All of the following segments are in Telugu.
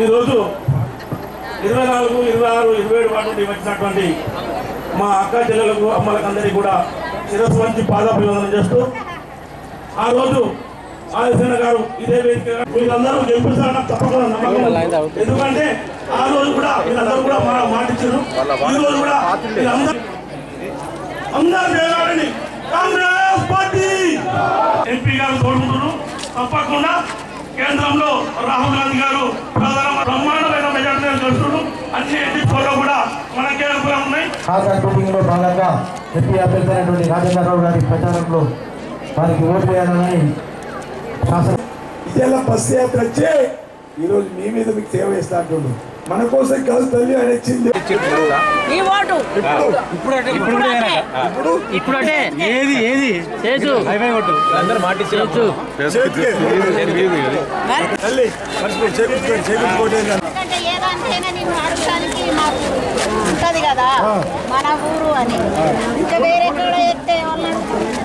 ఈరోజు ఇరవై నాలుగు ఇరవై ఆరు ఇరవై ఏడు వాటి నుండి వచ్చినటువంటి మా అక్క చెల్లెలకు అమ్మలకందరికీ కూడా శిరస్సు మంచి పాదాభివందనం చేస్తూ ఆ రోజు ఆదిశన గారు ఇదే వేదిక వీళ్ళందరూ గెలిపిస్తారన్న తప్పకుండా నమ్మకం ఎందుకంటే ఆ రోజు కూడా వీళ్ళందరూ కూడా మా మాటిచ్చారు ఈ రోజు కూడా వీళ్ళందరూ అందరూ చేయాలని కాంగ్రెస్ పార్టీ. ఎంపీ గారు కోరుకుంటున్నారు తప్పకుండా కేంద్రంలో రాహుల్ గాంధీ గారు ప్రధాన బ్రహ్మాండమైన మెజార్టీ గెలుస్తున్నారు అన్ని ఎన్నికల్లో కూడా మనకే ఉన్నాయి. లో భాగంగా ఎంపీ అభ్యర్థి అయినటువంటి రాజేంద్రరావు గారి ప్రచారంలో వారికి ఓటు వేయాలని శాసన బస్సు యాత్ర వచ్చి ఈరోజు మీ మీద మీకు సేవ చేస్తా అంటుండు మన కోసం కాదు తల్లి అని ఇచ్చింది. ఈ ఓటు. ఇప్పుడు అంటే ఏది ఏది? చేసు. హైవే కొట్టు అందరూ తల్లి చేపించుకోండి చేపించుకోండి ఉంటది కదా. మన ఊరు అని. ఇంకా వేరే కూడా ఎత్తే వాళ్ళు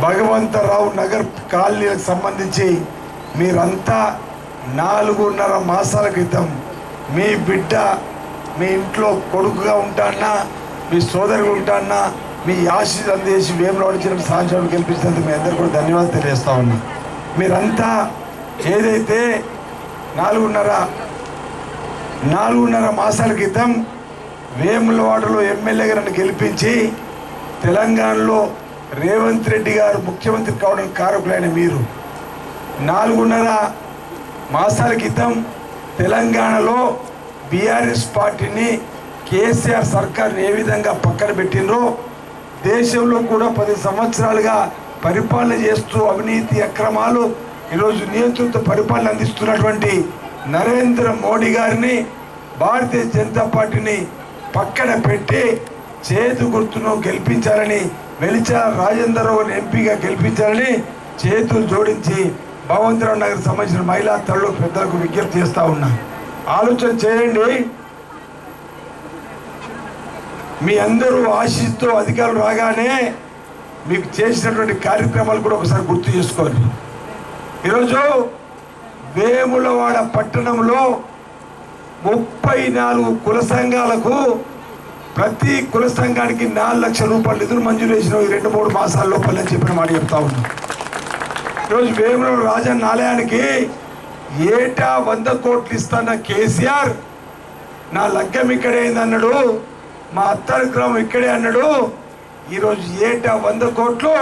భగవంతరావు నగర్ కాలనీలకు సంబంధించి మీరంతా నాలుగున్నర మాసాల క్రితం మీ బిడ్డ మీ ఇంట్లో కొడుకుగా ఉంటానా మీ సోదరుడు ఉంటానా మీ ఆశీస్ అందేసి వేమరాడు చిన్న సాంక్షాలు గెలిపించినందుకు మీ అందరు కూడా ధన్యవాదాలు తెలియజేస్తా ఉన్నా. మీరంతా ఏదైతే నాలుగున్నర నాలుగున్నర మాసాల క్రితం వేములవాడలో ఎమ్మెల్యేగా నన్ను గెలిపించి తెలంగాణలో రేవంత్ రెడ్డి గారు ముఖ్యమంత్రి కావడానికి కారకులైన మీరు. నాలుగున్నర మాసాల క్రితం తెలంగాణలో బీఆర్ఎస్ పార్టీని కేసీఆర్ సర్కార్ని ఏ విధంగా పక్కన పెట్టినరో దేశంలో కూడా పది సంవత్సరాలుగా పరిపాలన చేస్తూ అవినీతి అక్రమాలు ఈరోజు నియంత్రిత పరిపాలన అందిస్తున్నటువంటి నరేంద్ర మోడీ గారిని భారతీయ జనతా పార్టీని పక్కన పెట్టి చేతు గుర్తును గెలిపించాలని వెలిచా రాజేంద్రరావు ఎంపీగా గెలిపించాలని చేతులు జోడించి భగవంతరావు నగర్ సంబంధించిన మహిళా తల్లు పెద్దలకు విజ్ఞప్తి చేస్తూ ఉన్నా. ఆలోచన చేయండి. మీ అందరూ ఆశిస్తూ అధికారులు రాగానే మీకు చేసినటువంటి కార్యక్రమాలు కూడా ఒకసారి గుర్తు చేసుకోండి. ఈరోజు వేములవాడ పట్టణంలో ముప్పై నాలుగు కుల సంఘాలకు ప్రతి కుల సంఘానికి నాలుగు లక్షల రూపాయలు నిధులు మంజూరు చేసిన. ఈ రెండు మూడు మాసాల లోపల అని చెప్పిన మాట చెప్తా ఉన్నాం. ఈరోజు వేములూరు రాజన్న ఆలయానికి ఏటా వంద కోట్లు ఇస్తున్న కేసీఆర్ నా లగ్గం ఇక్కడే అయింది అన్నాడు మా అత్తారి గ్రామం ఇక్కడే అన్నాడు. ఈరోజు ఏటా వంద కోట్లు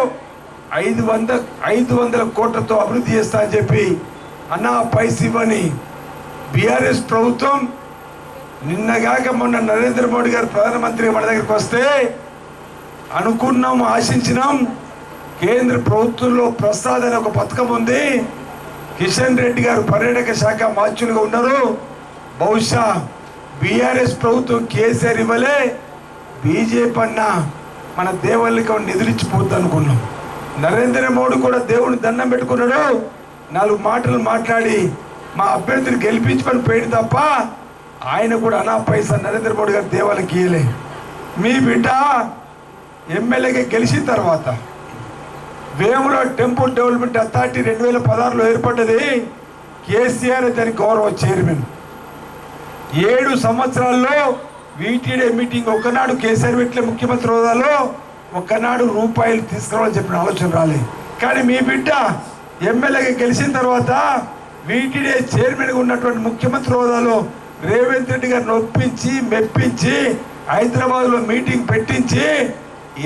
ఐదు వంద ఐదు వందల కోట్లతో అభివృద్ధి చేస్తా అని చెప్పి అన్నా పైసలు ఇవ్వని బీఆర్ఎస్ ప్రభుత్వం నిన్నగాక మొన్న నరేంద్ర మోడీ గారు ప్రధానమంత్రి మన దగ్గరికి వస్తే అనుకున్నాం ఆశించినాం. కేంద్ర ప్రభుత్వంలో ప్రసాద్ అనే ఒక పథకం ఉంది. కిషన్ రెడ్డి గారు పర్యాటక శాఖ మార్చులుగా ఉన్నారు. బహుశా బీఆర్ఎస్ ప్రభుత్వం కేసీఆర్ ఇవ్వలే. బీజేపీ అన్న మన దేవుళ్ళకి నిధులిచ్చిపోద్ది అనుకున్నాం. నరేంద్ర మోడీ కూడా దేవుని దండం పెట్టుకున్నాడు. నాలుగు మాటలు మాట్లాడి మా అభ్యర్థిని గెలిపించమని పోయింది తప్ప ఆయన కూడా అనా పైసా నరేంద్ర మోడీ గారు దేవాలకి ఇయ్యలే మీ బిడ్డ ఎమ్మెల్యేగా గెలిచిన తర్వాత వేములో టెంపుల్ డెవలప్మెంట్ అథారిటీ రెండు వేల పదహారులో ఏర్పడ్డది. కేసీఆర్ దాని గౌరవ చైర్మన్. ఏడు సంవత్సరాల్లో వీటీడే మీటింగ్ ఒకనాడు కేసీఆర్ పెట్టలే ముఖ్యమంత్రి హోదాలో ఒకనాడు రూపాయలు తీసుకురావాలని చెప్పిన ఆలోచన రాలేదు కానీ మీ బిడ్డ ఎమ్మెల్యేగా గెలిచిన తర్వాత వీటీడే చైర్మన్గా ఉన్నటువంటి ముఖ్యమంత్రి హోదాలో రేవంత్ రెడ్డి గారిని ఒప్పించి మెప్పించి హైదరాబాద్లో మీటింగ్ పెట్టించి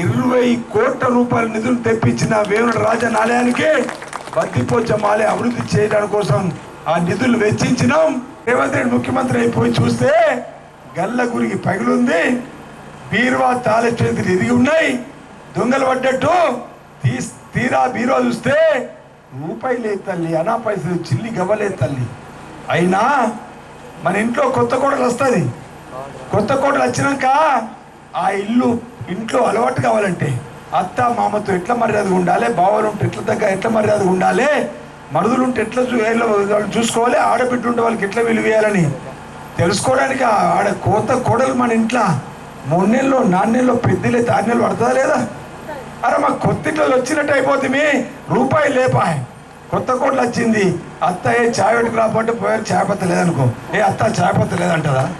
ఇరవై కోట్ల రూపాయల నిధులు తెప్పించిన వేముల రాజన్ ఆలయానికి బద్దిపోచం ఆలయం అభివృద్ధి చేయడానికి కోసం ఆ నిధులు వెచ్చించినాం. రేవంత్ రెడ్డి ముఖ్యమంత్రి అయిపోయి చూస్తే గల్ల గురికి పగిలుంది. బీరువా తాళ చేతులు ఎదిగి ఉన్నాయి. దొంగలు పడ్డట్టు. తీ తీరా బీరువా చూస్తే రూపాయి లేదు తల్లి అనా పైసలు చిల్లి గవ్వలేదు తల్లి. అయినా మన ఇంట్లో కొత్త కోడలు వస్తుంది. కొత్త కోటలు వచ్చినాక ఆ ఇల్లు ఇంట్లో అలవాటు కావాలంటే అత్త మామతో ఎట్లా మర్యాదగా ఉండాలి? బావలు ఉంటే ఎట్ల దగ్గర ఎట్లా మర్యాదగా ఉండాలి? మరుదులు ఉంటే ఎట్లా వాళ్ళు చూసుకోవాలి? ఆడబిడ్డ ఉండే వాళ్ళకి ఎట్లా విలువేయాలని తెలుసుకోవడానికి ఆడ కోత కోడలు మన ఇంట్లో మొన్నెల్లో నాన్నెల్లో పెద్దలే ఆరు పడుతుందా లేదా? అరే మా కొత్త ఇట్లా వచ్చినట్టు అయిపోతుంది రూపాయి లేపాయ్. కొత్త కోట్లు వచ్చింది. అత్త ఏ చాయ్ పెట్టుకు రాకపోతే పోయారు చేపత్త లేదనుకో. ఏ అత్త చాయ్ లేదంటదా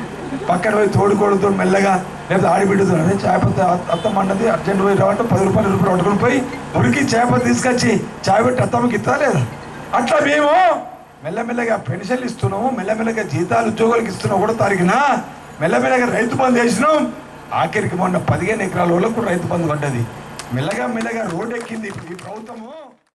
పక్కన పోయి తోడుకోడుతో మెల్లగా లేదా ఆడిబిడ్డతో చేపత్త చాయ్ పత్త అత్త- మండది అర్జెంట్ పోయి రావంటే పది రూపాయలు రూపాయలు పట్టుకుని పోయి ఉరికి చేపత్త తీసుకొచ్చి చాయ్ పెట్టి అత్తమ్మకి ఇస్తా లేదా? అట్లా మేము మెల్లమెల్లగా పెన్షన్లు ఇస్తున్నాము మెల్లమెల్లగా జీతాలు ఉద్యోగాలకు ఇస్తున్నాం కూడా తారీఖున. మెల్లమెల్లగా రైతు బంద్ చేసినాం ఆఖరికి మొన్న పదిహేను ఎకరాల వాళ్ళకు రైతు బంద్ పడ్డది. మెల్లగా మెల్లగా రోడ్ ఎక్కింది ఈ ప్రభుత్వము.